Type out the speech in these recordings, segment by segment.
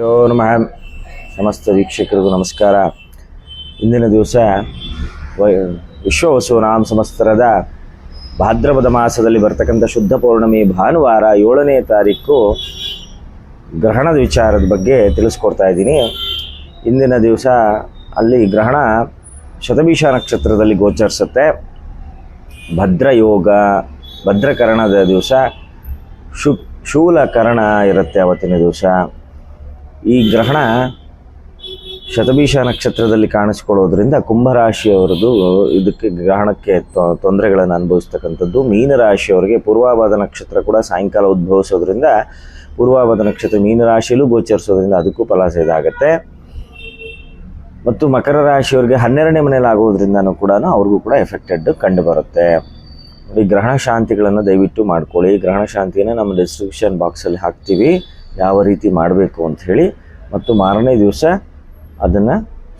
ಯೋ ನಮಃ. ಸಮಸ್ತ ವೀಕ್ಷಕರಿಗೂ ನಮಸ್ಕಾರ. ಇಂದಿನ ದಿವಸ ವೈ ವಿಶ್ವವಸುನಾಂ ಸಮಸ್ತರದ ಭಾದ್ರಪದ ಮಾಸದಲ್ಲಿ ಬರ್ತಕ್ಕಂಥ ಶುದ್ಧ ಪೌರ್ಣಮಿ ಭಾನುವಾರ ಏಳನೇ ತಾರೀಕು ಗ್ರಹಣದ ವಿಚಾರದ ಬಗ್ಗೆ ತಿಳಿಸ್ಕೊಡ್ತಾ ಇದ್ದೀನಿ. ಇಂದಿನ ದಿವಸ ಅಲ್ಲಿ ಗ್ರಹಣ ಶತಭೀಷ ನಕ್ಷತ್ರದಲ್ಲಿ ಗೋಚರಿಸುತ್ತೆ. ಭದ್ರಯೋಗ, ಭದ್ರಕರಣದ ದಿವಸ, ಶು ಶೂಲಕರಣ ಇರುತ್ತೆ ಅವತ್ತಿನ ದಿವಸ. ಈ ಗ್ರಹಣ ಶತಭೀಷ ನಕ್ಷತ್ರದಲ್ಲಿ ಕಾಣಿಸ್ಕೊಳ್ಳೋದ್ರಿಂದ ಕುಂಭರಾಶಿಯವರದು ಇದಕ್ಕೆ ಗ್ರಹಣಕ್ಕೆ ತೊಂದರೆಗಳನ್ನು ಅನುಭವಿಸ್ತಕ್ಕಂಥದ್ದು. ಮೀನರಾಶಿಯವರಿಗೆ ಪೂರ್ವಾಭಾದ ನಕ್ಷತ್ರ ಕೂಡ ಸಾಯಂಕಾಲ ಉದ್ಭವಿಸೋದ್ರಿಂದ ಪೂರ್ವಾಭಾದ ನಕ್ಷತ್ರ ಮೀನರಾಶಿಯಲ್ಲೂ ಗೋಚರಿಸೋದ್ರಿಂದ ಅದಕ್ಕೂ ಫಲ ಇದಾಗುತ್ತೆ ಮತ್ತು ಮಕರ ರಾಶಿಯವರಿಗೆ ಹನ್ನೆರಡನೇ ಮನೇಲಿ ಆಗೋದ್ರಿಂದನೂ ಕೂಡ ಅವ್ರಿಗೂ ಕೂಡ ಎಫೆಕ್ಟೆಡ್ ಕಂಡು ಬರುತ್ತೆ ಈ ಗ್ರಹಣ ಶಾಂತಿಗಳನ್ನು ದಯವಿಟ್ಟು ಮಾಡ್ಕೊಳ್ಳಿ. ಗ್ರಹಣ ಶಾಂತಿಯನ್ನು ನಮ್ಮ ಡಿಸ್ಕ್ರಿಪ್ಷನ್ ಬಾಕ್ಸಲ್ಲಿ ಹಾಕ್ತೀವಿ. ಯಾವ ರೀತಿ ಮಾಡಬೇಕು ಅಂತ ಹೇಳಿ. ಮತ್ತು ಮಾರನೇ ದಿವಸ ಅದನ್ನು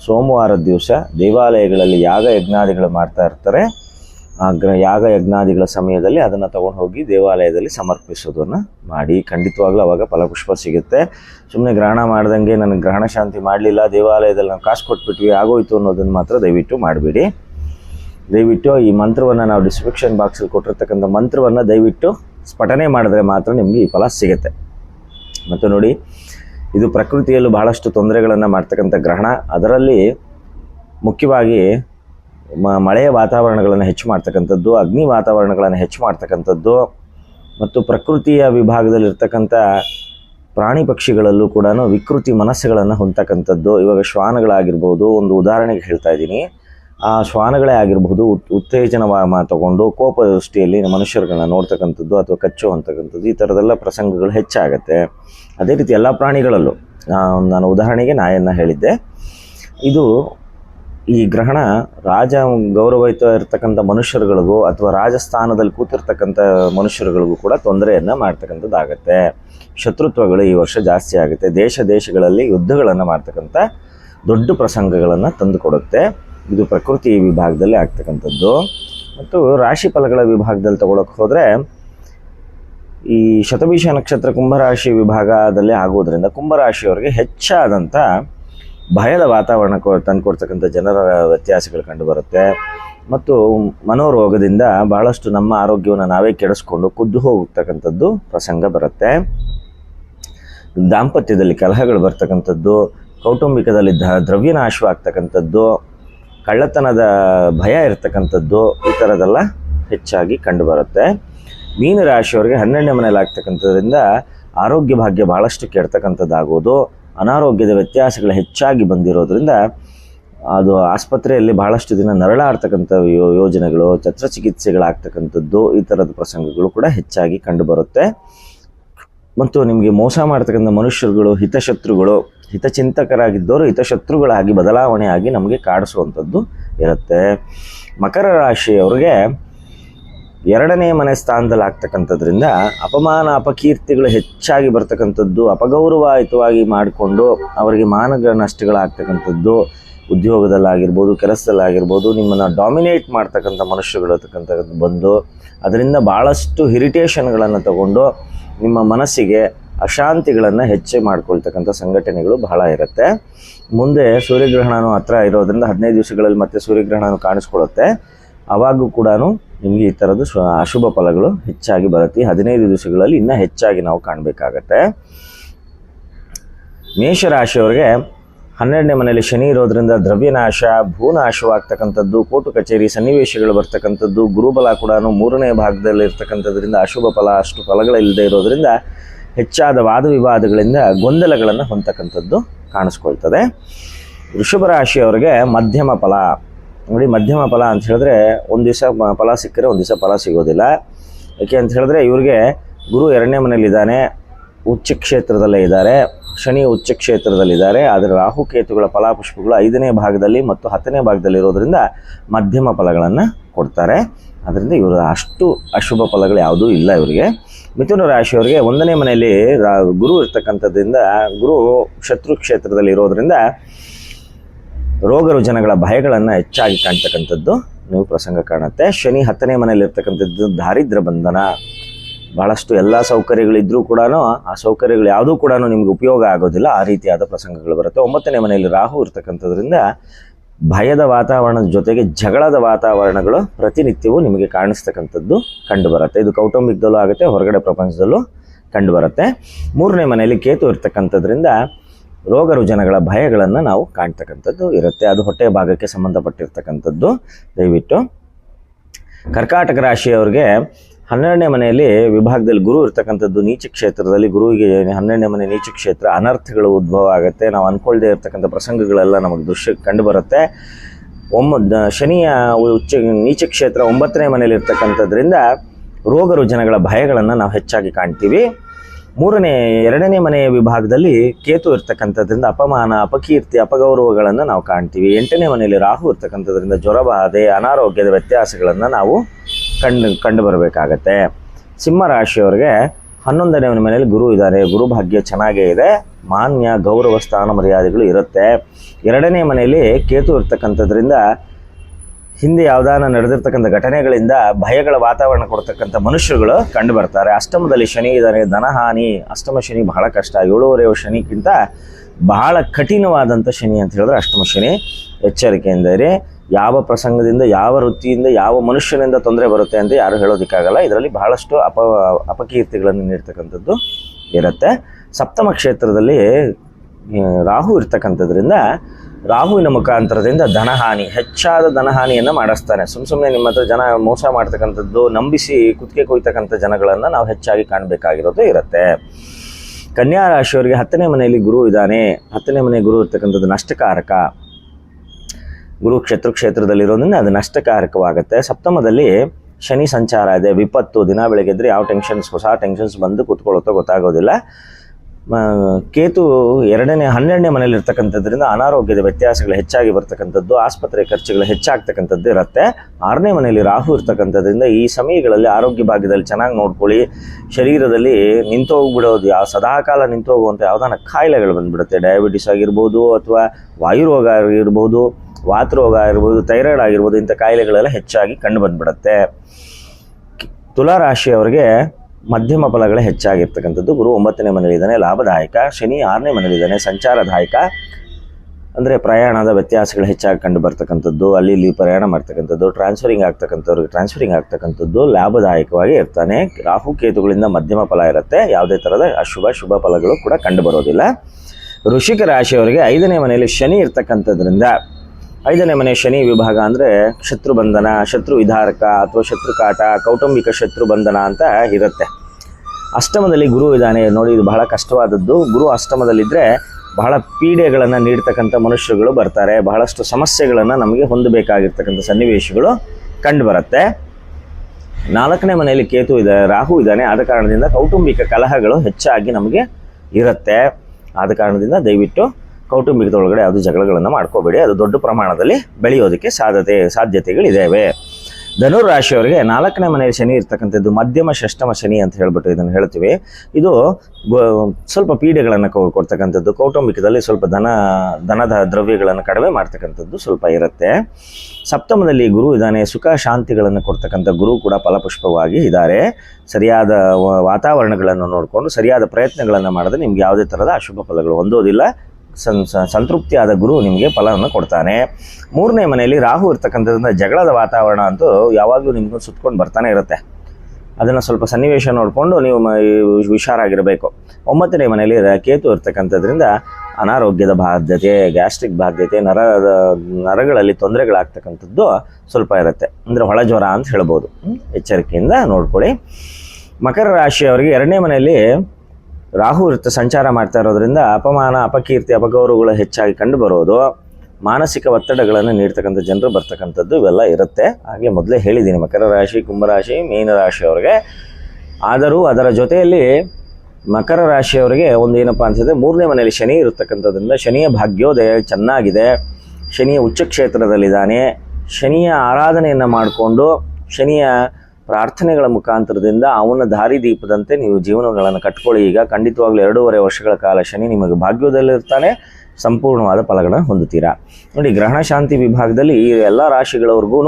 ಸೋಮವಾರದ ದಿವಸ ದೇವಾಲಯಗಳಲ್ಲಿ ಯಾಗ ಯಜ್ಞಾದಿಗಳು ಮಾಡ್ತಾ ಇರ್ತಾರೆ. ಆ ಗ್ರ, ಯಾಗ ಯಜ್ಞಾದಿಗಳ ಸಮಯದಲ್ಲಿ ಅದನ್ನು ತಗೊಂಡು ಹೋಗಿ ದೇವಾಲಯದಲ್ಲಿ ಸಮರ್ಪಿಸೋದನ್ನು ಮಾಡಿ. ಖಂಡಿತವಾಗ್ಲೂ ಅವಾಗ ಫಲಪುಷ್ಪ ಸಿಗುತ್ತೆ. ಸುಮ್ಮನೆ ಗ್ರಹಣ ಮಾಡ್ದಂಗೆ ನನಗೆ ಗ್ರಹಣ ಶಾಂತಿ ಮಾಡಲಿಲ್ಲ, ದೇವಾಲಯದಲ್ಲಿ ನಾವು ಕಾಸು ಕೊಟ್ಬಿಟ್ವಿ, ಆಗೋಯ್ತು ಅನ್ನೋದನ್ನು ಮಾತ್ರ ದಯವಿಟ್ಟು ಮಾಡಬೇಡಿ. ದಯವಿಟ್ಟು ಈ ಮಂತ್ರವನ್ನು ನಾವು ಡಿಸ್ಕ್ರಿಪ್ಷನ್ ಬಾಕ್ಸಲ್ಲಿ ಕೊಟ್ಟಿರ್ತಕ್ಕಂಥ ಮಂತ್ರವನ್ನು ದಯವಿಟ್ಟು ಸ್ಫಟನೆ ಮಾಡಿದ್ರೆ ಮಾತ್ರ ನಿಮಗೆ ಈ ಫಲ ಸಿಗುತ್ತೆ. ಮತ್ತು ನೋಡಿ, ಇದು ಪ್ರಕೃತಿಯಲ್ಲೂ ಬಹಳಷ್ಟು ತೊಂದರೆಗಳನ್ನು ಮಾಡ್ತಕ್ಕಂಥ ಗ್ರಹಣ. ಅದರಲ್ಲಿ ಮುಖ್ಯವಾಗಿ ಮ, ಮಳೆಯ ವಾತಾವರಣಗಳನ್ನು ಹೆಚ್ಚು ಮಾಡ್ತಕ್ಕಂಥದ್ದು, ಅಗ್ನಿ ವಾತಾವರಣಗಳನ್ನು ಹೆಚ್ಚು ಮಾಡ್ತಕ್ಕಂಥದ್ದು, ಮತ್ತು ಪ್ರಕೃತಿಯ ವಿಭಾಗದಲ್ಲಿರ್ತಕ್ಕಂಥ ಪ್ರಾಣಿ ಪಕ್ಷಿಗಳಲ್ಲೂ ಕೂಡ ವಿಕೃತಿ ಮನಸ್ಸುಗಳನ್ನು ಹೊಂದತಕ್ಕಂಥದ್ದು. ಇವಾಗ ಶ್ವಾನಗಳಾಗಿರ್ಬೋದು, ಒಂದು ಉದಾಹರಣೆಗೆ ಹೇಳ್ತಾ ಇದ್ದೀನಿ. ಆ ಶ್ವಾನಗಳೇ ಆಗಿರಬಹುದು, ಉತ್ ಉತ್ತೇಜನ ತಗೊಂಡು ಕೋಪ ದೃಷ್ಟಿಯಲ್ಲಿ ಮನುಷ್ಯರುಗಳನ್ನ ನೋಡ್ತಕ್ಕಂಥದ್ದು ಅಥವಾ ಕಚ್ಚು ಅಂತಕ್ಕಂಥದ್ದು ಈ ಥರದೆಲ್ಲ ಪ್ರಸಂಗಗಳು ಹೆಚ್ಚಾಗತ್ತೆ. ಅದೇ ರೀತಿ ಎಲ್ಲ ಪ್ರಾಣಿಗಳಲ್ಲೂ ನಾನು ಉದಾಹರಣೆಗೆ ನಾಯನ್ನ ಹೇಳಿದ್ದೆ. ಇದು ಈ ಗ್ರಹಣ ರಾಜ ಗೌರವಯುತ ಇರತಕ್ಕಂಥ ಮನುಷ್ಯರುಗಳಿಗೂ ಅಥವಾ ರಾಜಸ್ಥಾನದಲ್ಲಿ ಕೂತಿರ್ತಕ್ಕಂಥ ಮನುಷ್ಯರುಗಳಿಗೂ ಕೂಡ ತೊಂದರೆಯನ್ನು ಮಾಡ್ತಕ್ಕಂಥದ್ದಾಗತ್ತೆ. ಶತ್ರುತ್ವಗಳು ಈ ವರ್ಷ ಜಾಸ್ತಿ ಆಗುತ್ತೆ. ದೇಶ ದೇಶಗಳಲ್ಲಿ ಯುದ್ಧಗಳನ್ನು ಮಾಡ್ತಕ್ಕಂಥ ದೊಡ್ಡ ಪ್ರಸಂಗಗಳನ್ನು ತಂದುಕೊಡುತ್ತೆ. ಇದು ಪ್ರಕೃತಿ ವಿಭಾಗದಲ್ಲಿ ಆಗ್ತಕ್ಕಂಥದ್ದು. ಮತ್ತು ರಾಶಿ ಫಲಗಳ ವಿಭಾಗದಲ್ಲಿ ತಗೊಳಕ್ಕೆ ಹೋದರೆ ಈ ಶತಭೀಷ ನಕ್ಷತ್ರ ಕುಂಭರಾಶಿ ವಿಭಾಗದಲ್ಲಿ ಆಗೋದ್ರಿಂದ ಕುಂಭರಾಶಿಯವರಿಗೆ ಹೆಚ್ಚಾದಂಥ ಭಯದ ವಾತಾವರಣ ಕೊ ತಂದುಕೊಡ್ತಕ್ಕಂಥ ಜನರ ವ್ಯತ್ಯಾಸಗಳು ಕಂಡುಬರುತ್ತೆ ಮತ್ತು ಮನೋರೋಗದಿಂದ ಬಹಳಷ್ಟು ನಮ್ಮ ಆರೋಗ್ಯವನ್ನು ನಾವೇ ಕೆಡಿಸ್ಕೊಂಡು ಕುದ್ದು ಹೋಗ್ತಕ್ಕಂಥದ್ದು ಪ್ರಸಂಗ ಬರುತ್ತೆ. ದಾಂಪತ್ಯದಲ್ಲಿ ಕಲಹಗಳು ಬರ್ತಕ್ಕಂಥದ್ದು ಕೌಟುಂಬಿಕದಲ್ಲಿ ದ್ರವ್ಯನಾಶವಾಗ್ತಕ್ಕಂಥದ್ದು ಕಳ್ಳತನದ ಭಯ ಇರತಕ್ಕಂಥದ್ದು ಈ ಥರದೆಲ್ಲ ಹೆಚ್ಚಾಗಿ ಕಂಡುಬರುತ್ತೆ. ಮೀನ ರಾಶಿಯವರಿಗೆ ಹನ್ನೆರಡನೇ ಮನೇಲಿ ಆಗ್ತಕ್ಕಂಥದ್ರಿಂದ ಆರೋಗ್ಯ ಭಾಗ್ಯ ಭಾಳಷ್ಟು ಕೆಡ್ತಕ್ಕಂಥದ್ದಾಗೋದು. ಅನಾರೋಗ್ಯದ ವ್ಯತ್ಯಾಸಗಳು ಹೆಚ್ಚಾಗಿ ಬಂದಿರೋದ್ರಿಂದ ಅದು ಆಸ್ಪತ್ರೆಯಲ್ಲಿ ಬಹಳಷ್ಟು ದಿನ ನರಳಾಡ್ತಕ್ಕಂಥ ಯೋ, ಯೋಜನೆಗಳು, ಶಸ್ತ್ರಚಿಕಿತ್ಸೆಗಳಾಗ್ತಕ್ಕಂಥದ್ದು ಈ ಥರದ ಪ್ರಸಂಗಗಳು ಕೂಡ ಹೆಚ್ಚಾಗಿ ಕಂಡುಬರುತ್ತೆ. ಮತ್ತು ನಿಮಗೆ ಮೋಸ ಮಾಡ್ತಕ್ಕಂಥ ಮನುಷ್ಯರುಗಳು, ಹಿತಶತ್ರುಗಳು, ಹಿತಚಿಂತಕರಾಗಿದ್ದವರು, ಹಿತಶತ್ರುಗಳಾಗಿ ಬದಲಾವಣೆ ಆಗಿ ನಮಗೆ ಕಾಡಿಸುವಂಥದ್ದು ಇರುತ್ತೆ. ಮಕರ ರಾಶಿಯವ್ರಿಗೆ ಎರಡನೇ ಮನೆ ಸ್ಥಾನದಲ್ಲಿ ಆಗ್ತಕ್ಕಂಥದ್ರಿಂದ ಅಪಮಾನ, ಅಪಕೀರ್ತಿಗಳು ಹೆಚ್ಚಾಗಿ ಬರ್ತಕ್ಕಂಥದ್ದು, ಅಪಗೌರವಯುತವಾಗಿ ಮಾಡಿಕೊಂಡು ಅವರಿಗೆ ಮಾನಗ ನಷ್ಟಗಳಾಗ್ತಕ್ಕಂಥದ್ದು, ಉದ್ಯೋಗದಲ್ಲಾಗಿರ್ಬೋದು, ಕೆಲಸದಲ್ಲಾಗಿರ್ಬೋದು, ನಿಮ್ಮನ್ನು ಡಾಮಿನೇಟ್ ಮಾಡ್ತಕ್ಕಂಥ ಮನುಷ್ಯಗಳು ಬಂದು, ಅದರಿಂದ ಭಾಳಷ್ಟು ಇರಿಟೇಷನ್ಗಳನ್ನು ತಗೊಂಡು ನಿಮ್ಮ ಮನಸ್ಸಿಗೆ ಅಶಾಂತಿಗಳನ್ನು ಹೆಚ್ಚು ಮಾಡ್ಕೊಳ್ತಕ್ಕಂಥ ಸಂಘಟನೆಗಳು ಬಹಳ ಇರುತ್ತೆ. ಮುಂದೆ ಸೂರ್ಯಗ್ರಹಣನೂ ಹತ್ರ ಇರೋದ್ರಿಂದ ಹದಿನೈದು ದಿವಸಗಳಲ್ಲಿ ಮತ್ತೆ ಸೂರ್ಯಗ್ರಹಣನೂ ಕಾಣಿಸ್ಕೊಳ್ಳುತ್ತೆ ಅವಾಗೂ ಕೂಡ ನಿಮಗೆ ಈ ಥರದ್ದು ಅಶುಭ ಫಲಗಳು ಹೆಚ್ಚಾಗಿ ಬರುತ್ತೆ. ಹದಿನೈದು ದಿವಸಗಳಲ್ಲಿ ಇನ್ನೂ ಹೆಚ್ಚಾಗಿ ನಾವು ಕಾಣಬೇಕಾಗತ್ತೆ. ಮೇಷರಾಶಿಯವರಿಗೆ ಹನ್ನೆರಡನೇ ಮನೆಯಲ್ಲಿ ಶನಿ ಇರೋದ್ರಿಂದ ದ್ರವ್ಯನಾಶ, ಭೂನಾಶವಾಗ್ತಕ್ಕಂಥದ್ದು ಕೋಟು ಕಚೇರಿ, ಸನ್ನಿವೇಶಗಳು ಬರ್ತಕ್ಕಂಥದ್ದು, ಗುರುಬಲ ಕೂಡ ಮೂರನೇ ಭಾಗದಲ್ಲಿ ಇರ್ತಕ್ಕಂಥದ್ರಿಂದ ಅಶುಭ ಫಲ, ಅಷ್ಟು ಫಲಗಳಿಲ್ಲದೆ ಇರೋದ್ರಿಂದ ಹೆಚ್ಚಾದ ವಾದ ವಿವಾದಗಳಿಂದ ಗೊಂದಲಗಳನ್ನು ಹೊಂದತಕ್ಕಂಥದ್ದು ಕಾಣಿಸ್ಕೊಳ್ತದೆ. ವೃಷಭ ರಾಶಿಯವರಿಗೆ ಮಧ್ಯಮ ಫಲ. ನೋಡಿ, ಮಧ್ಯಮ ಫಲ ಅಂತ ಹೇಳಿದ್ರೆ ಒಂದು ದಿವಸ ಫಲ ಸಿಕ್ಕರೆ ಒಂದು ದಿವಸ ಫಲ ಸಿಗೋದಿಲ್ಲ. ಯಾಕೆ ಅಂತ ಹೇಳಿದ್ರೆ ಇವ್ರಿಗೆ ಗುರು ಎರಡನೇ ಮನೇಲಿದ್ದಾನೆ ಉಚ್ಚ ಕ್ಷೇತ್ರದಲ್ಲೇ ಇದ್ದಾರೆ. ಶನಿ ಉಚ್ಚ ಕ್ಷೇತ್ರದಲ್ಲಿದ್ದಾರೆ ಆದರೆ ರಾಹುಕೇತುಗಳ ಫಲಾಪುಷ್ಪಗಳು ಐದನೇ ಭಾಗದಲ್ಲಿ ಮತ್ತು ಹತ್ತನೇ ಭಾಗದಲ್ಲಿ ಇರೋದರಿಂದ ಮಧ್ಯಮ ಫಲಗಳನ್ನು ಕೊಡ್ತಾರೆ. ಅದರಿಂದ ಇವರು ಅಷ್ಟು ಅಶುಭ ಫಲಗಳು ಯಾವುದೂ ಇಲ್ಲ ಇವರಿಗೆ. ಮಿಥುನ ರಾಶಿಯವರಿಗೆ ಒಂದನೇ ಮನೆಯಲ್ಲಿ ರಾ, ಗುರು ಇರ್ತಕ್ಕಂಥದ್ರಿಂದ, ಗುರು ಶತ್ರು ಕ್ಷೇತ್ರದಲ್ಲಿ ಇರೋದರಿಂದ ರೋಗ ರುಜನಗಳ ಭಯಗಳನ್ನು ಹೆಚ್ಚಾಗಿ ಕಾಣ್ತಕ್ಕಂಥದ್ದು ನೀವು ಪ್ರಸಂಗ ಕಾಣುತ್ತೆ. ಶನಿ ಹತ್ತನೇ ಮನೆಯಲ್ಲಿ ಇರ್ತಕ್ಕಂಥದ್ದು ದಾರಿದ್ರ್ಯ ಬಂಧನ. ಬಹಳಷ್ಟು ಎಲ್ಲ ಸೌಕರ್ಯಗಳಿದ್ರೂ ಕೂಡ ಆ ಸೌಕರ್ಯಗಳು ಯಾವುದೂ ಕೂಡ ನಿಮ್ಗೆ ಉಪಯೋಗ ಆಗೋದಿಲ್ಲ. ಆ ರೀತಿಯಾದ ಪ್ರಸಂಗಗಳು ಬರುತ್ತೆ. ಒಂಬತ್ತನೇ ಮನೆಯಲ್ಲಿ ರಾಹು ಇರ್ತಕ್ಕಂಥದ್ರಿಂದ ಭಯದ ವಾತಾವರಣದ ಜೊತೆಗೆ ಜಗಳದ ವಾತಾವರಣಗಳು ಪ್ರತಿನಿತ್ಯವೂ ನಿಮಗೆ ಕಾಣಿಸ್ತಕ್ಕಂಥದ್ದು ಕಂಡು ಬರುತ್ತೆ ಇದು ಕೌಟುಂಬಿಕದಲ್ಲೂ ಆಗುತ್ತೆ, ಹೊರಗಡೆ ಪ್ರಪಂಚದಲ್ಲೂ ಕಂಡು ಬರುತ್ತೆ ಮೂರನೇ ಮನೆಯಲ್ಲಿ ಕೇತು ಇರ್ತಕ್ಕಂಥದ್ರಿಂದ ರೋಗ ರುಜನಗಳ ಭಯಗಳನ್ನು ನಾವು ಕಾಣ್ತಕ್ಕಂಥದ್ದು ಇರುತ್ತೆ. ಅದು ಹೊಟ್ಟೆ ಭಾಗಕ್ಕೆ ಸಂಬಂಧಪಟ್ಟಿರ್ತಕ್ಕಂಥದ್ದು. ದಯವಿಟ್ಟು ಕರ್ಕಾಟಕ ರಾಶಿಯವರಿಗೆ ಹನ್ನೆರಡನೇ ಮನೆಯಲ್ಲಿ ವಿಭಾಗದಲ್ಲಿ ಗುರು ಇರ್ತಕ್ಕಂಥದ್ದು ನೀಚ ಕ್ಷೇತ್ರದಲ್ಲಿ ಗುರುವಿಗೆ ಹನ್ನೆರಡನೇ ಮನೆ ನೀಚ ಕ್ಷೇತ್ರ ಅನರ್ಥಗಳು ಉದ್ಭವ ಆಗುತ್ತೆ. ನಾವು ಅನ್ಕೊಳ್ದೇ ಇರ್ತಕ್ಕಂಥ ಪ್ರಸಂಗಗಳೆಲ್ಲ ನಮಗೆ ದೃಶ್ಯ ಕಂಡು ಬರುತ್ತೆ ಒಮ್ಮ ಶನಿಯ ಉಚ್ಚ, ನೀಚ ಕ್ಷೇತ್ರ ಒಂಬತ್ತನೇ ಮನೆಯಲ್ಲಿ ಇರ್ತಕ್ಕಂಥದ್ರಿಂದ ರೋಗ ರುಜಿನಗಳ ಭಯಗಳನ್ನು ನಾವು ಹೆಚ್ಚಾಗಿ ಕಾಣ್ತೀವಿ. ಮೂರನೇ, ಎರಡನೇ ಮನೆಯ ವಿಭಾಗದಲ್ಲಿ ಕೇತು ಇರ್ತಕ್ಕಂಥದ್ರಿಂದ ಅಪಮಾನ, ಅಪಕೀರ್ತಿ, ಅಪಗೌರವಗಳನ್ನು ನಾವು ಕಾಣ್ತೀವಿ. ಎಂಟನೇ ಮನೆಯಲ್ಲಿ ರಾಹು ಇರ್ತಕ್ಕಂಥದ್ರಿಂದ ಜ್ವರಬಾಧೆ ಅನಾರೋಗ್ಯದ ವ್ಯತ್ಯಾಸಗಳನ್ನು ನಾವು ಕಂಡು ಕಂಡು ಬರಬೇಕಾಗತ್ತೆ. ಸಿಂಹ ರಾಶಿಯವರಿಗೆ ಹನ್ನೊಂದನೇ ಮನೆಯಲ್ಲಿ ಗುರು ಇದ್ದಾರೆ. ಗುರು ಭಾಗ್ಯ ಚೆನ್ನಾಗೇ ಇದೆ. ಮಾನ್ಯ ಗೌರವ ಸ್ಥಾನ ಮರ್ಯಾದೆಗಳು ಇರುತ್ತೆ. ಎರಡನೇ ಮನೆಯಲ್ಲಿ ಕೇತು ಇರ್ತಕ್ಕಂಥದ್ರಿಂದ, ಹಿಂದೆ ಯಾವ್ದಾನ ನಡೆದಿರ್ತಕ್ಕಂಥ ಘಟನೆಗಳಿಂದ ಭಯಗಳ ವಾತಾವರಣ ಕೊಡ್ತಕ್ಕಂಥ ಮನುಷ್ಯರುಗಳು ಕಂಡು ಬರ್ತಾರೆ. ಅಷ್ಟಮದಲ್ಲಿ ಶನಿ ಇದ್ದಾರೆ. ಧನಹಾನಿ. ಅಷ್ಟಮ ಶನಿ ಬಹಳ ಕಷ್ಟ. ಏಳುವರೆ ಶನಿಗಿಂತ ಬಹಳ ಕಠಿಣವಾದಂಥ ಶನಿ ಅಂತ ಹೇಳಿದ್ರೆ ಅಷ್ಟಮ ಶನಿ ಎಚ್ಚರಿಕೆಯಿಂದ ಇರಿ. ಯಾವ ಪ್ರಸಂಗದಿಂದ, ಯಾವ ವೃತ್ತಿಯಿಂದ, ಯಾವ ಮನುಷ್ಯನಿಂದ ತೊಂದರೆ ಬರುತ್ತೆ ಅಂತ ಯಾರು ಹೇಳೋದಕ್ಕಾಗಲ್ಲ. ಇದರಲ್ಲಿ ಬಹಳಷ್ಟು ಅಪ, ಅಪಕೀರ್ತಿಗಳನ್ನು ನೀಡ್ತಕ್ಕಂಥದ್ದು ಇರುತ್ತೆ. ಸಪ್ತಮ ಕ್ಷೇತ್ರದಲ್ಲಿ ರಾಹು ಇರ್ತಕ್ಕಂಥದ್ರಿಂದ, ರಾಹುವಿನ ಮುಖಾಂತರದಿಂದ ಧನಹಾನಿ, ಹೆಚ್ಚಾದ ಧನಹಾನಿಯನ್ನು ಮಾಡಿಸ್ತಾನೆ. ಸುಮ್ ಸುಮ್ಮನೆ ನಿಮ್ಮ ಹತ್ರ ಜನ ಮೋಸ ಮಾಡ್ತಕ್ಕಂಥದ್ದು, ನಂಬಿಸಿ ಕುತ್ತಿಗೆ ಕೊಯ್ತಕ್ಕಂಥ ಜನಗಳನ್ನು ನಾವು ಹೆಚ್ಚಾಗಿ ಕಾಣಬೇಕಾಗಿರೋದು ಇರುತ್ತೆ. ಕನ್ಯಾ ರಾಶಿಯವರಿಗೆ ಹತ್ತನೇ ಮನೆಯಲ್ಲಿ ಗುರು ಇದ್ದಾನೆ. ಹತ್ತನೇ ಮನೆ ಗುರು ಇರ್ತಕ್ಕಂಥದ್ದು ನಷ್ಟಕಾರಕ. ಗುರು ಕ್ಷೇತ್ರ ಕ್ಷೇತ್ರದಲ್ಲಿರೋದ್ರಿಂದ ಅದು ನಷ್ಟಕಾರಕವಾಗುತ್ತೆ. ಸಪ್ತಮದಲ್ಲಿ ಶನಿ ಸಂಚಾರ ಇದೆ. ವಿಪತ್ತು, ದಿನ ಬೆಳಗ್ಗೆ ಎದ್ರೆ ಯಾವ ಟೆನ್ಷನ್ಸ್ ಹೊಸ ಟೆನ್ಷನ್ಸ್ ಬಂದು ಕೂತ್ಕೊಳ್ಳುತ್ತೋ ಗೊತ್ತಾಗೋದಿಲ್ಲ. ಕೇತು ಎರಡನೇ, ಹನ್ನೆರಡನೇ ಮನೇಲಿ ಇರ್ತಕ್ಕಂಥದ್ರಿಂದ ಅನಾರೋಗ್ಯದ ವ್ಯತ್ಯಾಸಗಳು ಹೆಚ್ಚಾಗಿ ಬರ್ತಕ್ಕಂಥದ್ದು, ಆಸ್ಪತ್ರೆ ಖರ್ಚುಗಳು ಹೆಚ್ಚಾಗ್ತಕ್ಕಂಥದ್ದು ಇರುತ್ತೆ. ಆರನೇ ಮನೆಯಲ್ಲಿ ರಾಹು ಇರ್ತಕ್ಕಂಥದ್ರಿಂದ ಈ ಸಮಯಗಳಲ್ಲಿ ಆರೋಗ್ಯ ಭಾಗ್ಯದಲ್ಲಿ ಚೆನ್ನಾಗಿ ನೋಡ್ಕೊಳ್ಳಿ. ಶರೀರದಲ್ಲಿ ನಿಂತೋಗ್ಬಿಡೋದು ಯಾವ ಸದಾಕಾಲ ನಿಂತೋಗುವಂಥ ಯಾವ್ದಾನ ಕಾಯಿಲೆಗಳು ಬಂದ್ಬಿಡುತ್ತೆ. ಡಯಾಬಿಟಿಸ್ ಆಗಿರ್ಬೋದು ಅಥವಾ ವಾಯುರೋಗ ಆಗಿರ್ಬೋದು. ವಾತರೋಗ ಆಗಿರ್ಬೋದು ಥೈರಾಯ್ಡ್ ಆಗಿರ್ಬೋದು, ಇಂಥ ಕಾಯಿಲೆಗಳೆಲ್ಲ ಹೆಚ್ಚಾಗಿ ಕಂಡು ಬಂದ್ಬಿಡುತ್ತೆ. ತುಲಾರಾಶಿಯವರಿಗೆ ಮಧ್ಯಮ ಫಲಗಳೇ ಹೆಚ್ಚಾಗಿರ್ತಕ್ಕಂಥದ್ದು. ಗುರು ಒಂಬತ್ತನೇ ಮನೆಯಲ್ಲಿದ್ದಾನೆ, ಲಾಭದಾಯಕ. ಶನಿ ಆರನೇ ಮನೆಯಲ್ಲಿದ್ದಾನೆ, ಸಂಚಾರದಾಯಕ. ಅಂದರೆ ಪ್ರಯಾಣದ ವ್ಯತ್ಯಾಸಗಳು ಹೆಚ್ಚಾಗಿ ಕಂಡು ಬರ್ತಕ್ಕಂಥದ್ದು. ಅಲ್ಲಿ ಇಲ್ಲಿ ಪ್ರಯಾಣ ಮಾಡ್ತಕ್ಕಂಥದ್ದು ಟ್ರಾನ್ಸ್ಫರಿಂಗ್ ಆಗ್ತಕ್ಕಂಥವ್ರಿಗೆ ಟ್ರಾನ್ಸ್ಫರಿಂಗ್ ಆಗ್ತಕ್ಕಂಥದ್ದು ಲಾಭದಾಯಕವಾಗಿ ಇರ್ತಾನೆ. ರಾಹು ಕೇತುಗಳಿಂದ ಮಧ್ಯಮ ಫಲ ಇರುತ್ತೆ. ಯಾವುದೇ ಥರದ ಅಶುಭ, ಶುಭ ಫಲಗಳು ಕೂಡ ಕಂಡು ಬರೋದಿಲ್ಲ. ಋಷಿಕ ರಾಶಿಯವರಿಗೆ ಐದನೇ ಮನೆಯಲ್ಲಿ ಶನಿ ಇರ್ತಕ್ಕಂಥದ್ರಿಂದ ಐದನೇ ಮನೆ ಶನಿ ವಿಭಾಗ ಅಂದರೆ ಶತ್ರು ಬಂಧನ, ಶತ್ರು ವಿಧಾರಕ ಅಥವಾ ಶತ್ರು ಕಾಟ, ಕೌಟುಂಬಿಕ ಶತ್ರು ಬಂಧನ ಅಂತ ಇರುತ್ತೆ. ಅಷ್ಟಮದಲ್ಲಿ ಗುರು ಇದ್ದಾನೆ ನೋಡಿ, ಇದು ಬಹಳ ಕಷ್ಟವಾದದ್ದು. ಗುರು ಅಷ್ಟಮದಲ್ಲಿದ್ದರೆ ಬಹಳ ಪೀಡೆಗಳನ್ನು ನೀಡ್ತಕ್ಕಂಥ ಮನುಷ್ಯರುಗಳು ಬರ್ತಾರೆ. ಬಹಳಷ್ಟು ಸಮಸ್ಯೆಗಳನ್ನು ನಮಗೆ ಹೊಂದಬೇಕಾಗಿರ್ತಕ್ಕಂಥ ಸನ್ನಿವೇಶಗಳು ಕಂಡುಬರುತ್ತೆ. ನಾಲ್ಕನೇ ಮನೆಯಲ್ಲಿ ಕೇತು ಇದೆ, ರಾಹು ಇದ್ದಾನೆ. ಆದ ಕಾರಣದಿಂದ ಕೌಟುಂಬಿಕ ಕಲಹಗಳು ಹೆಚ್ಚಾಗಿ ನಮಗೆ ಇರುತ್ತೆ. ಆದ ಕಾರಣದಿಂದ ದಯವಿಟ್ಟು ಕೌಟುಂಬಿಕದೊಳಗಡೆ ಯಾವುದು ಜಗಳಗಳನ್ನು ಮಾಡ್ಕೋಬೇಡಿ. ಅದು ದೊಡ್ಡ ಪ್ರಮಾಣದಲ್ಲಿ ಬೆಳೆಯೋದಕ್ಕೆ ಸಾಧ್ಯತೆ ಸಾಧ್ಯತೆಗಳಿದ್ದಾವೆ ಧನುರ್ ರಾಶಿಯವರಿಗೆ ನಾಲ್ಕನೇ ಮನೆಯಲ್ಲಿ ಶನಿ ಇರ್ತಕ್ಕಂಥದ್ದು ಮಧ್ಯಮ ಷಷ್ಟಮ ಶನಿ ಅಂತ ಹೇಳ್ಬಿಟ್ಟು ಇದನ್ನು ಹೇಳ್ತೀವಿ. ಇದು ಸ್ವಲ್ಪ ಪೀಡೆಗಳನ್ನು ಕೊಡ್ತಕ್ಕಂಥದ್ದು, ಕೌಟುಂಬಿಕದಲ್ಲಿ ಸ್ವಲ್ಪ ಧನ ಧನದ ದ್ರವ್ಯಗಳನ್ನು ಕಡಿಮೆ ಮಾಡ್ತಕ್ಕಂಥದ್ದು ಸ್ವಲ್ಪ ಇರುತ್ತೆ. ಸಪ್ತಮದಲ್ಲಿ ಗುರು ಇದ್ದಾನೆ, ಸುಖ ಶಾಂತಿಗಳನ್ನು ಕೊಡ್ತಕ್ಕಂಥ ಗುರು ಕೂಡ ಫಲಪುಷ್ಪವಾಗಿ ಇದ್ದಾರೆ. ಸರಿಯಾದ ವಾತಾವರಣಗಳನ್ನು ನೋಡಿಕೊಂಡು ಸರಿಯಾದ ಪ್ರಯತ್ನಗಳನ್ನು ಮಾಡಿದ್ರೆ ನಿಮ್ಗೆ ಯಾವುದೇ ಥರದ ಅಶುಭ ಫಲಗಳು ಹೊಂದೋದಿಲ್ಲ. ಸಂತೃಪ್ತಿಯಾದ ಗುರು ನಿಮಗೆ ಫಲವನ್ನು ಕೊಡ್ತಾನೆ. ಮೂರನೇ ಮನೆಯಲ್ಲಿ ರಾಹು ಇರ್ತಕ್ಕಂಥದ್ರಿಂದ ಜಗಳದ ವಾತಾವರಣ ಅಂತೂ ಯಾವಾಗಲೂ ನಿಮ್ಗೆ ಸುತ್ಕೊಂಡು ಬರ್ತಾನೆ ಇರುತ್ತೆ. ಅದನ್ನು ಸ್ವಲ್ಪ ಸನ್ನಿವೇಶ ನೋಡಿಕೊಂಡು ನೀವು ಹುಷಾರಾಗಿರಬೇಕು. ಒಂಬತ್ತನೇ ಮನೆಯಲ್ಲಿ ಕೇತು ಇರ್ತಕ್ಕಂಥದ್ರಿಂದ ಅನಾರೋಗ್ಯದ ಬಾಧ್ಯತೆ, ಗ್ಯಾಸ್ಟ್ರಿಕ್ ಬಾಧ್ಯತೆ, ನರ ನರಗಳಲ್ಲಿ ತೊಂದರೆಗಳಾಗ್ತಕ್ಕಂಥದ್ದು ಸ್ವಲ್ಪ ಇರುತ್ತೆ. ಅಂದರೆ ಒಳಜ್ವರ ಅಂತ ಹೇಳ್ಬೋದು. ಎಚ್ಚರಿಕೆಯಿಂದ ನೋಡ್ಕೊಳ್ಳಿ. ಮಕರ ರಾಶಿಯವರಿಗೆ ಎರಡನೇ ಮನೆಯಲ್ಲಿ ರಾಹು ವೃತ್ತ ಸಂಚಾರ ಮಾಡ್ತಾ ಇರೋದ್ರಿಂದ ಅಪಮಾನ, ಅಪಕೀರ್ತಿ, ಅಪಗೌರವಗಳು ಹೆಚ್ಚಾಗಿ ಕಂಡು ಬರೋದು, ಮಾನಸಿಕ ಒತ್ತಡಗಳನ್ನು ನೀಡ್ತಕ್ಕಂಥ ಜನರು ಬರ್ತಕ್ಕಂಥದ್ದು ಇವೆಲ್ಲ ಇರುತ್ತೆ. ಹಾಗೆ ಮೊದಲೇ ಹೇಳಿದ್ದೀನಿ, ಮಕರ ರಾಶಿ ಕುಂಭರಾಶಿ ಮೀನರಾಶಿಯವ್ರಿಗೆ ಆದರೂ ಅದರ ಜೊತೆಯಲ್ಲಿ ಮಕರ ರಾಶಿಯವರಿಗೆ ಒಂದು ಏನಪ್ಪ ಅಂತಂದರೆ ಮೂರನೇ ಮನೆಯಲ್ಲಿ ಶನಿ ಇರತಕ್ಕಂಥದ್ರಿಂದ ಶನಿಯ ಭಾಗ್ಯೋದಯ ಚೆನ್ನಾಗಿದೆ. ಶನಿಯ ಉಚ್ಚ ಕ್ಷೇತ್ರದಲ್ಲಿದ್ದಾನೆ ಶನಿಯ ಆರಾಧನೆಯನ್ನು ಮಾಡಿಕೊಂಡು, ಶನಿಯ ಪ್ರಾರ್ಥನೆಗಳ ಮುಖಾಂತರದಿಂದ ಅವನ ದಾರಿದೀಪದಂತೆ ನೀವು ಜೀವನಗಳನ್ನು ಕಟ್ಕೊಳ್ಳಿ. ಈಗ ಖಂಡಿತವಾಗ್ಲೂ ಎರಡೂವರೆ ವರ್ಷಗಳ ಕಾಲ ಶನಿ ನಿಮಗೆ ಭಾಗ್ಯದಲ್ಲಿರ್ತಾನೆ. ಸಂಪೂರ್ಣವಾದ ಫಲಗಳನ್ನು ಹೊಂದುತ್ತೀರಾ? ನೋಡಿ, ಗ್ರಹಣ ಶಾಂತಿ ವಿಭಾಗದಲ್ಲಿ ಈ ಎಲ್ಲ ರಾಶಿಗಳವ್ರಿಗೂ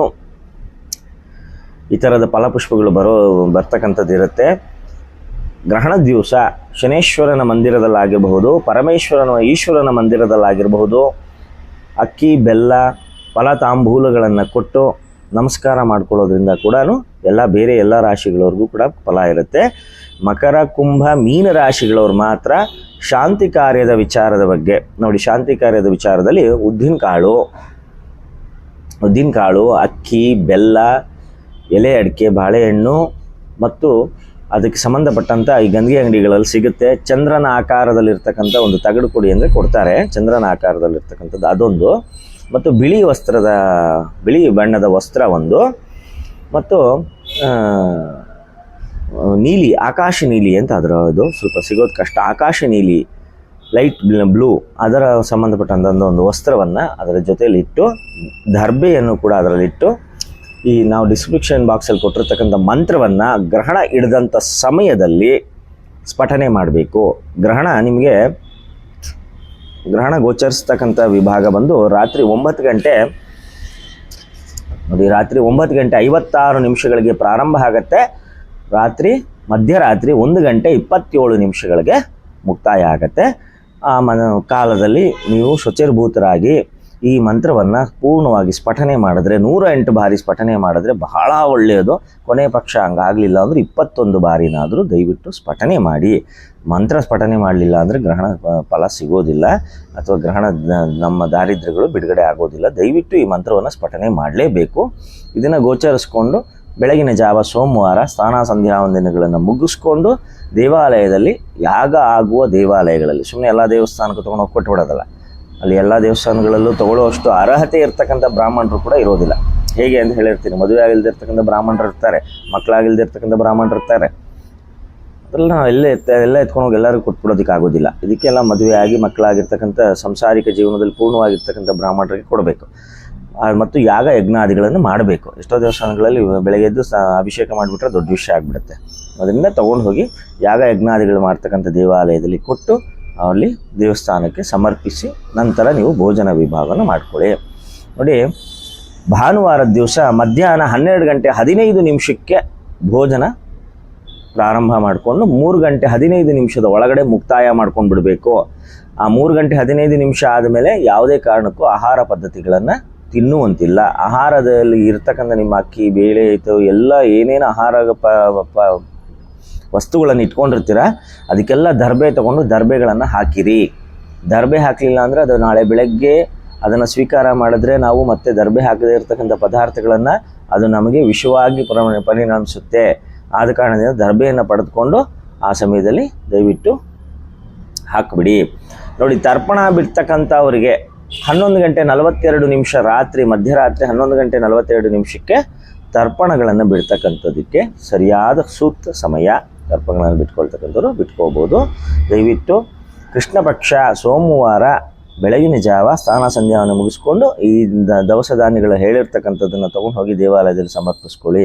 ಈ ಥರದ ಫಲಪುಷ್ಪಗಳು ಬರೋ, ಬರ್ತಕ್ಕಂಥದ್ದು ಇರುತ್ತೆ. ಗ್ರಹಣ ದಿವಸ ಶನೇಶ್ವರನ ಮಂದಿರದಲ್ಲಾಗಿರಬಹುದು, ಪರಮೇಶ್ವರನ, ಈಶ್ವರನ ಮಂದಿರದಲ್ಲಾಗಿರಬಹುದು. ಅಕ್ಕಿ, ಬೆಲ್ಲ ಫಲ ತಾಂಬೂಲಗಳನ್ನು ಕೊಟ್ಟು ನಮಸ್ಕಾರ ಮಾಡ್ಕೊಳ್ಳೋದ್ರಿಂದ ಕೂಡ ಎಲ್ಲ ಬೇರೆ ಎಲ್ಲ ರಾಶಿಗಳವ್ರಿಗೂ ಕೂಡ ಫಲ ಇರುತ್ತೆ. ಮಕರ, ಕುಂಭ, ಮೀನ ರಾಶಿಗಳವ್ರು ಮಾತ್ರ ಶಾಂತಿ ಕಾರ್ಯದ ವಿಚಾರದ ಬಗ್ಗೆ. ನೋಡಿ, ಶಾಂತಿ ಕಾರ್ಯದ ವಿಚಾರದಲ್ಲಿ ಉದ್ದಿನ ಕಾಳು. ಉದ್ದಿನ ಕಾಳು, ಅಕ್ಕಿ, ಬೆಲ್ಲ, ಎಲೆ, ಅಡಿಕೆ, ಬಾಳೆಹಣ್ಣು ಮತ್ತು ಅದಕ್ಕೆ ಸಂಬಂಧಪಟ್ಟಂಥ ಈ ಗಂದಿಗೆ ಅಂಗಡಿಗಳಲ್ಲಿ ಸಿಗುತ್ತೆ. ಚಂದ್ರನ ಆಕಾರದಲ್ಲಿರ್ತಕ್ಕಂಥ ಒಂದು ತಗಡು ಕೊಡಿ ಅಂದರೆ ಕೊಡ್ತಾರೆ. ಚಂದ್ರನ ಆಕಾರದಲ್ಲಿರ್ತಕ್ಕಂಥದ್ದು ಅದೊಂದು. ಮತ್ತು ಬಿಳಿ ವಸ್ತ್ರದ, ಬಿಳಿ ಬಣ್ಣದ ವಸ್ತ್ರ ಒಂದು. ಮತ್ತು ನೀಲಿ, ಆಕಾಶ ನೀಲಿ ಅಂತ ಅದರ ಇದು ಸ್ವಲ್ಪ ಸಿಗೋದು ಕಷ್ಟ. ಆಕಾಶ ನೀಲಿ ಲೈಟ್ ಬ್ಲೂ ಅದರ ಸಂಬಂಧಪಟ್ಟಂಥ ಒಂದು ವಸ್ತ್ರವನ್ನು ಅದರ ಜೊತೆಯಲ್ಲಿಟ್ಟು ದರ್ಬೆಯನ್ನು ಕೂಡ ಅದರಲ್ಲಿಟ್ಟು, ಈ ನಾವು ಡಿಸ್ಕ್ರಿಪ್ಷನ್ ಬಾಕ್ಸಲ್ಲಿ ಕೊಟ್ಟಿರ್ತಕ್ಕಂಥ ಮಂತ್ರವನ್ನು ಗ್ರಹಣ ಹಿಡಿದಂಥ ಸಮಯದಲ್ಲಿ ಸ್ಫಟನೆ ಮಾಡಬೇಕು. ಗ್ರಹಣ ನಿಮಗೆ, ಗ್ರಹಣ ಗೋಚರಿಸ್ತಕ್ಕಂಥ ವಿಭಾಗ ಬಂದು ರಾತ್ರಿ ಒಂಬತ್ತು ಗಂಟೆ ನೋಡಿ, ರಾತ್ರಿ ಒಂಬತ್ತು ಗಂಟೆ ಐವತ್ತಾರು ನಿಮಿಷಗಳಿಗೆ ಪ್ರಾರಂಭ ಆಗುತ್ತೆ. ರಾತ್ರಿ, ಮಧ್ಯರಾತ್ರಿ ಒಂದು ಗಂಟೆ ಇಪ್ಪತ್ತೇಳು ನಿಮಿಷಗಳಿಗೆ ಮುಕ್ತಾಯ ಆಗುತ್ತೆ. ಆ ಮನ, ಕಾಲದಲ್ಲಿ ನೀವು ಶುಚಿರ್ಭೂತರಾಗಿ ಈ ಮಂತ್ರವನ್ನು ಪೂರ್ಣವಾಗಿ ಸ್ಫಟನೆ ಮಾಡಿದ್ರೆ, ನೂರ ಎಂಟು ಬಾರಿ ಸ್ಫಟನೆ ಮಾಡಿದ್ರೆ ಬಹಳ ಒಳ್ಳೆಯದು. ಕೊನೆ ಪಕ್ಷ ಹಂಗಾಗಲಿಲ್ಲ ಅಂದರೆ ಇಪ್ಪತ್ತೊಂದು ಬಾರಿನಾದರೂ ದಯವಿಟ್ಟು ಸ್ಫಟನೆ ಮಾಡಿ. ಮಂತ್ರ ಸ್ಫಟನೆ ಮಾಡಲಿಲ್ಲ ಅಂದರೆ ಗ್ರಹಣ ಫಲ ಸಿಗೋದಿಲ್ಲ ಅಥವಾ ಗ್ರಹಣ ನಮ್ಮ ದಾರಿದ್ರ್ಯಗಳು ಬಿಡುಗಡೆ ಆಗೋದಿಲ್ಲ. ದಯವಿಟ್ಟು ಈ ಮಂತ್ರವನ್ನು ಸ್ಫಟನೆ ಮಾಡಲೇಬೇಕು. ಇದನ್ನು ಗೋಚರಿಸ್ಕೊಂಡು ಬೆಳಗಿನ ಜಾವ, ಸೋಮವಾರ, ಸ್ನಾನ ಸಂಧ್ಯಾ ವಂದನೆಗಳನ್ನು ಮುಗಿಸ್ಕೊಂಡು ದೇವಾಲಯದಲ್ಲಿ ಯಾಗ ಆಗುವ ದೇವಾಲಯಗಳಲ್ಲಿ ಸುಮ್ಮನೆ ಎಲ್ಲ ದೇವಸ್ಥಾನಕ್ಕೂ ಕೊಟ್ಟು ಕೊಟ್ಬಿಡೋದಲ್ಲ ಅಲ್ಲಿ ಎಲ್ಲ ದೇವಸ್ಥಾನಗಳಲ್ಲೂ ತಗೊಳ್ಳೋಷ್ಟು ಅರ್ಹತೆ ಇರ್ತಕ್ಕಂಥ ಬ್ರಾಹ್ಮಣರು ಕೂಡ ಇರೋದಿಲ್ಲ. ಹೇಗೆ ಅಂತ ಹೇಳಿರ್ತೀನಿ. ಮದುವೆ ಆಗಿಲ್ದಿರ್ತಕ್ಕಂಥ ಬ್ರಾಹ್ಮಣರು ಇರ್ತಾರೆ. ಮಕ್ಕಳಾಗಿಲ್ದಿರ್ತಕ್ಕಂಥ ಬ್ರಾಹ್ಮಣರು ಇರ್ತಾರೆ. ನಾವು ಎಲ್ಲೇ ಎತ್ತ, ಎಲ್ಲ ಎತ್ಕೊಂಡು ಹೋಗಿ ಎಲ್ಲರಿಗೂ ಕೊಟ್ಬಿಡೋದಕ್ಕೆ ಆಗೋದಿಲ್ಲ. ಇದಕ್ಕೆಲ್ಲ ಮದುವೆ ಆಗಿ ಮಕ್ಕಳಾಗಿರ್ತಕ್ಕಂಥ ಸಂಸಾರಿಕ ಜೀವನದಲ್ಲಿ ಪೂರ್ಣವಾಗಿರ್ತಕ್ಕಂಥ ಬ್ರಾಹ್ಮಣರಿಗೆ ಕೊಡಬೇಕು. ಮತ್ತು ಯಾಗ ಯಜ್ಞಾದಿಗಳನ್ನು ಮಾಡಬೇಕು. ಎಷ್ಟೋ ದೇವಸ್ಥಾನಗಳಲ್ಲಿ ಬೆಳಗ್ಗೆ ಎದ್ದು ಸ, ಅಭಿಷೇಕ ಮಾಡಿಬಿಟ್ರೆ ದೊಡ್ಡ ವಿಷಯ ಆಗಿಬಿಡುತ್ತೆ. ಅದರಿಂದ ತೊಗೊಂಡು ಹೋಗಿ ಯಾಗ ಯಜ್ಞಾದಿಗಳು ಮಾಡ್ತಕ್ಕಂಥ ದೇವಾಲಯದಲ್ಲಿ ಕೊಟ್ಟು ಅಲ್ಲಿ ದೇವಸ್ಥಾನಕ್ಕೆ ಸಮರ್ಪಿಸಿ ನಂತರ ನೀವು ಭೋಜನ ವಿಭಾಗವನ್ನು ಮಾಡಿಕೊಳ್ಳಿ. ನೋಡಿ, ಭಾನುವಾರದ ದಿವಸ ಮಧ್ಯಾಹ್ನ ಹನ್ನೆರಡು ಗಂಟೆ ಹದಿನೈದು ನಿಮಿಷಕ್ಕೆ ಭೋಜನ ಪ್ರಾರಂಭ ಮಾಡಿಕೊಂಡು ಮೂರು ಗಂಟೆ ಹದಿನೈದು ನಿಮಿಷದ ಒಳಗಡೆ ಮುಕ್ತಾಯ ಮಾಡ್ಕೊಂಡು ಬಿಡಬೇಕು. ಆ ಮೂರು ಗಂಟೆ ಹದಿನೈದು ನಿಮಿಷ ಆದಮೇಲೆ ಯಾವುದೇ ಕಾರಣಕ್ಕೂ ಆಹಾರ ಪದ್ಧತಿಗಳನ್ನು ತಿನ್ನುವಂತಿಲ್ಲ. ಆಹಾರದಲ್ಲಿ ಇರ್ತಕ್ಕಂಥ ನಿಮ್ಮ ಅಕ್ಕಿ, ಬೇಳೆ ಇತ್ತು ಎಲ್ಲ ಏನೇನು ಆಹಾರ ಪ ವಸ್ತುಗಳನ್ನು ಇಟ್ಕೊಂಡಿರ್ತೀರ, ಅದಕ್ಕೆಲ್ಲ ದರ್ಬೆ ತಗೊಂಡು ದರ್ಬೆಗಳನ್ನು ಹಾಕಿರಿ. ದರ್ಬೆ ಹಾಕಲಿಲ್ಲ ಅಂದರೆ ಅದು ನಾಳೆ ಬೆಳಗ್ಗೆ ಅದನ್ನು ಸ್ವೀಕಾರ ಮಾಡಿದ್ರೆ ನಾವು ಮತ್ತೆ ದರ್ಬೆ ಹಾಕದೇ ಇರತಕ್ಕಂಥ ಪದಾರ್ಥಗಳನ್ನು ಅದು ನಮಗೆ ವಿಷವಾಗಿ ಪರಿಣ- ಪರಿಣಮಿಸುತ್ತೆ. ಆದ ಕಾರಣದಿಂದ ದರ್ಬೆಯನ್ನು ಪಡೆದುಕೊಂಡು ಆ ಸಮಯದಲ್ಲಿ ದಯವಿಟ್ಟು ಹಾಕಿಬಿಡಿ. ನೋಡಿ, ತರ್ಪಣ ಬಿಡ್ತಕ್ಕಂಥವರಿಗೆ ಹನ್ನೊಂದು ಗಂಟೆ ನಲವತ್ತೆರಡು ನಿಮಿಷ ರಾತ್ರಿ, ಮಧ್ಯರಾತ್ರಿ ಹನ್ನೊಂದು ಗಂಟೆ ನಲವತ್ತೆರಡು ನಿಮಿಷಕ್ಕೆ ತರ್ಪಣಗಳನ್ನು ಬಿಡ್ತಕ್ಕಂಥದ್ದಕ್ಕೆ ಸರಿಯಾದ ಸೂಕ್ತ ಸಮಯ. ತರ್ಪಣಗಳನ್ನು ಬಿಟ್ಕೊಳ್ತಕ್ಕಂಥವ್ರು ಬಿಟ್ಕೋಬೋದು ದಯವಿಟ್ಟು ಕೃಷ್ಣಪಕ್ಷ ಸೋಮವಾರ ಬೆಳಗಿನ ಜಾವ ಸ್ನಾನ ಸಂಧ್ಯಾವನ್ನು ಮುಗಿಸ್ಕೊಂಡು ಈ ದವಸ ಧಾನ್ಯಗಳು ಹೇಳಿರ್ತಕ್ಕಂಥದ್ದನ್ನು ತೊಗೊಂಡು ಹೋಗಿ ದೇವಾಲಯದಲ್ಲಿ ಸಮರ್ಪಿಸ್ಕೊಳ್ಳಿ.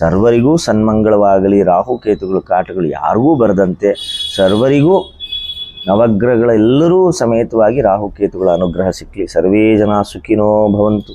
ಸರ್ವರಿಗೂ ಸನ್ಮಂಗಳವಾಗಲಿ ರಾಹುಕೇತುಗಳು ಕಾಟಗಳು ಯಾರಿಗೂ ಬರದಂತೆ ಸರ್ವರಿಗೂ ನವಗ್ರಹಗಳೆಲ್ಲರೂ ಸಮೇತವಾಗಿ ರಾಹುಕೇತುಗಳ ಅನುಗ್ರಹ ಸಿಕ್ಕಲಿ ಸರ್ವೇ ಜನ ಸುಖಿನೋ ಭವಂತು.